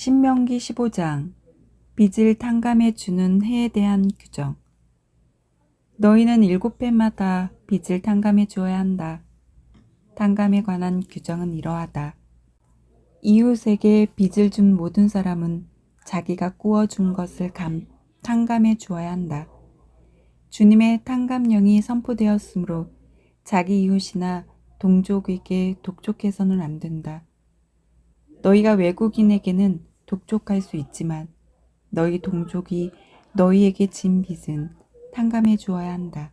신명기 15장 빚을 탕감해 주는 해에 대한 규정 너희는 일곱 해마다 빚을 탕감해 주어야 한다. 탕감에 관한 규정은 이러하다. 이웃에게 빚을 준 모든 사람은 자기가 꾸어준 것을 감, 탕감해 주어야 한다. 주님의 탕감령이 선포되었으므로 자기 이웃이나 동족에게 독촉해서는 안 된다. 너희가 외국인에게는 독촉할 수 있지만 너희 동족이 너희에게 진 빚은 탕감해 주어야 한다.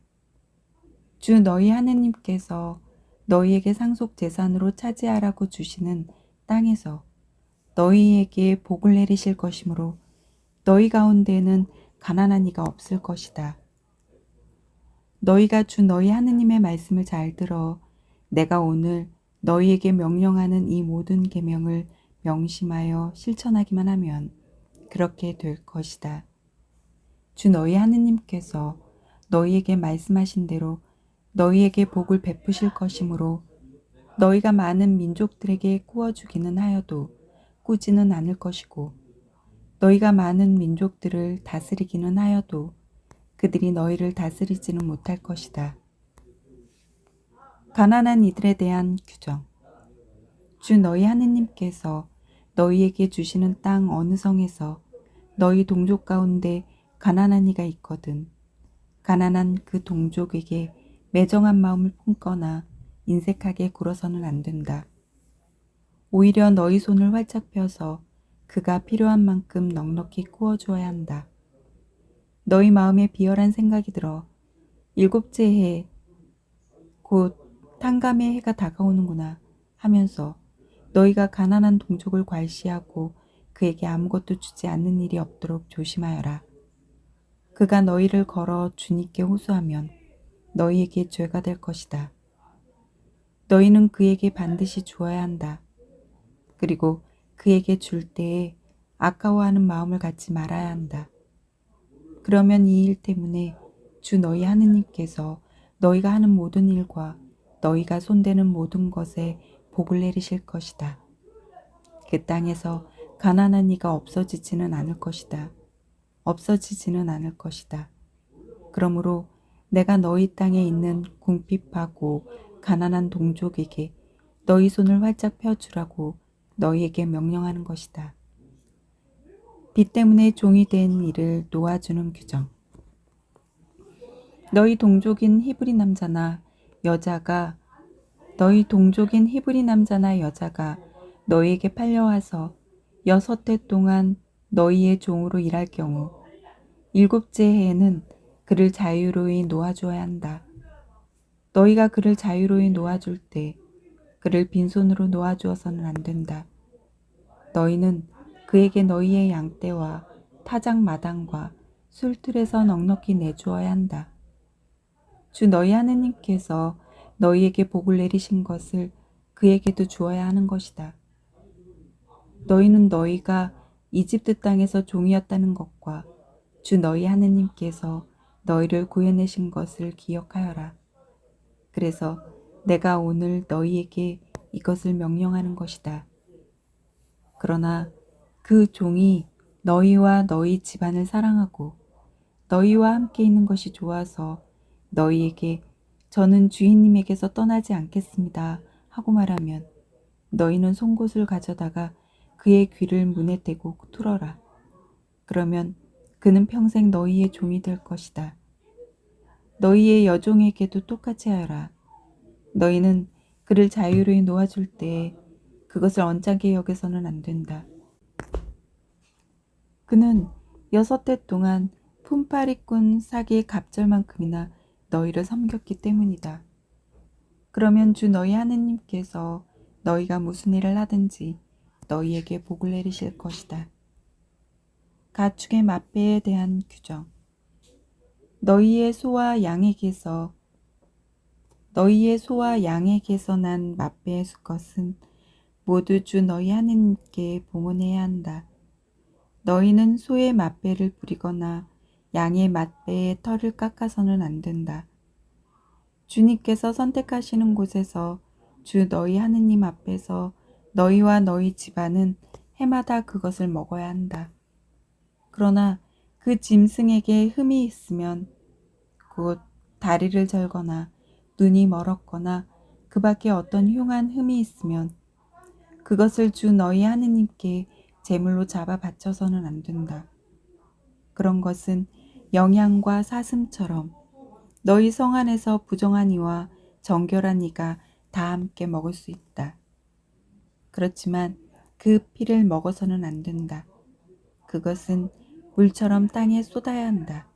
주 너희 하느님께서 너희에게 상속 재산으로 차지하라고 주시는 땅에서 너희에게 복을 내리실 것이므로 너희 가운데에는 가난한 이가 없을 것이다. 너희가 주 너희 하느님의 말씀을 잘 들어 내가 오늘 너희에게 명령하는 이 모든 계명을 명심하여 실천하기만 하면 그렇게 될 것이다. 주 너희 하느님께서 너희에게 말씀하신 대로 너희에게 복을 베푸실 것이므로 너희가 많은 민족들에게 꾸어주기는 하여도 꾸지는 않을 것이고 너희가 많은 민족들을 다스리기는 하여도 그들이 너희를 다스리지는 못할 것이다. 가난한 이들에 대한 규정 주 너희 하느님께서 너희에게 주시는 땅 어느 성에서 너희 동족 가운데 가난한 이가 있거든 가난한 그 동족에게 매정한 마음을 품거나 인색하게 굴어서는 안 된다. 오히려 너희 손을 활짝 펴서 그가 필요한 만큼 넉넉히 꾸어주어야 한다. 너희 마음에 비열한 생각이 들어 일곱째 해, 곧 탕감의 해가 다가오는구나 하면서 너희가 가난한 동족을 괄시하고 그에게 아무것도 주지 않는 일이 없도록 조심하여라. 그가 너희를 걸어 주님께 호소하면 너희에게 죄가 될 것이다. 너희는 그에게 반드시 주어야 한다. 그리고 그에게 줄 때에 아까워하는 마음을 갖지 말아야 한다. 그러면 이 일 때문에 주 너희 하느님께서 너희가 하는 모든 일과 너희가 손대는 모든 것에 복을 내리실 것이다. 그 땅에서 가난한 이가 없어지지는 않을 것이다. 없어지지는 않을 것이다. 그러므로 내가 너희 땅에 있는 궁핍하고 가난한 동족에게 너희 손을 활짝 펴주라고 너희에게 명령하는 것이다. 빚 때문에 종이 된 일을 놓아주는 규정. 너희 동족인 히브리 남자나 여자가 너희 동족인 히브리 남자나 여자가 너희에게 팔려와서 여섯 해 동안 너희의 종으로 일할 경우 일곱째 해에는 그를 자유로이 놓아줘야 한다. 너희가 그를 자유로이 놓아줄 때 그를 빈손으로 놓아주어서는 안 된다. 너희는 그에게 너희의 양떼와 타작 마당과 술틀에서 넉넉히 내주어야 한다. 주 너희 하느님께서 너희에게 복을 내리신 것을 그에게도 주어야 하는 것이다. 너희는 너희가 이집트 땅에서 종이었다는 것과 주 너희 하느님께서 너희를 구해내신 것을 기억하여라. 그래서 내가 오늘 너희에게 이것을 명령하는 것이다. 그러나 그 종이 너희와 너희 집안을 사랑하고 너희와 함께 있는 것이 좋아서 너희에게 저는 주인님에게서 떠나지 않겠습니다. 하고 말하면 너희는 송곳을 가져다가 그의 귀를 문에 대고 뚫어라. 그러면 그는 평생 너희의 종이 될 것이다. 너희의 여종에게도 똑같이 하여라. 너희는 그를 자유로이 놓아줄 때 그것을 언짢게 여겨서는 안 된다. 그는 여섯 해 동안 품팔이꾼 사기 갑절만큼이나 너희를 섬겼기 때문이다. 그러면 주 너희 하느님께서 너희가 무슨 일을 하든지 너희에게 복을 내리실 것이다. 가축의 맛배에 대한 규정. 너희의 소와 양에게서 너희의 소와 양에게서 난 맛배의 수것은 모두 주 너희 하느님께 봉헌해야 한다. 너희는 소의 맛배를 부리거나 양의 맛배의 털을 깎아서는 안 된다. 주님께서 선택하시는 곳에서 주 너희 하느님 앞에서 너희와 너희 집안은 해마다 그것을 먹어야 한다. 그러나 그 짐승에게 흠이 있으면 곧 다리를 절거나 눈이 멀었거나 그 밖에 어떤 흉한 흠이 있으면 그것을 주 너희 하느님께 제물로 잡아 바쳐서는 안 된다. 그런 것은 영양과 사슴처럼 너희 성 안에서 부정한 이와 정결한 이가 다 함께 먹을 수 있다. 그렇지만 그 피를 먹어서는 안 된다. 그것은 물처럼 땅에 쏟아야 한다.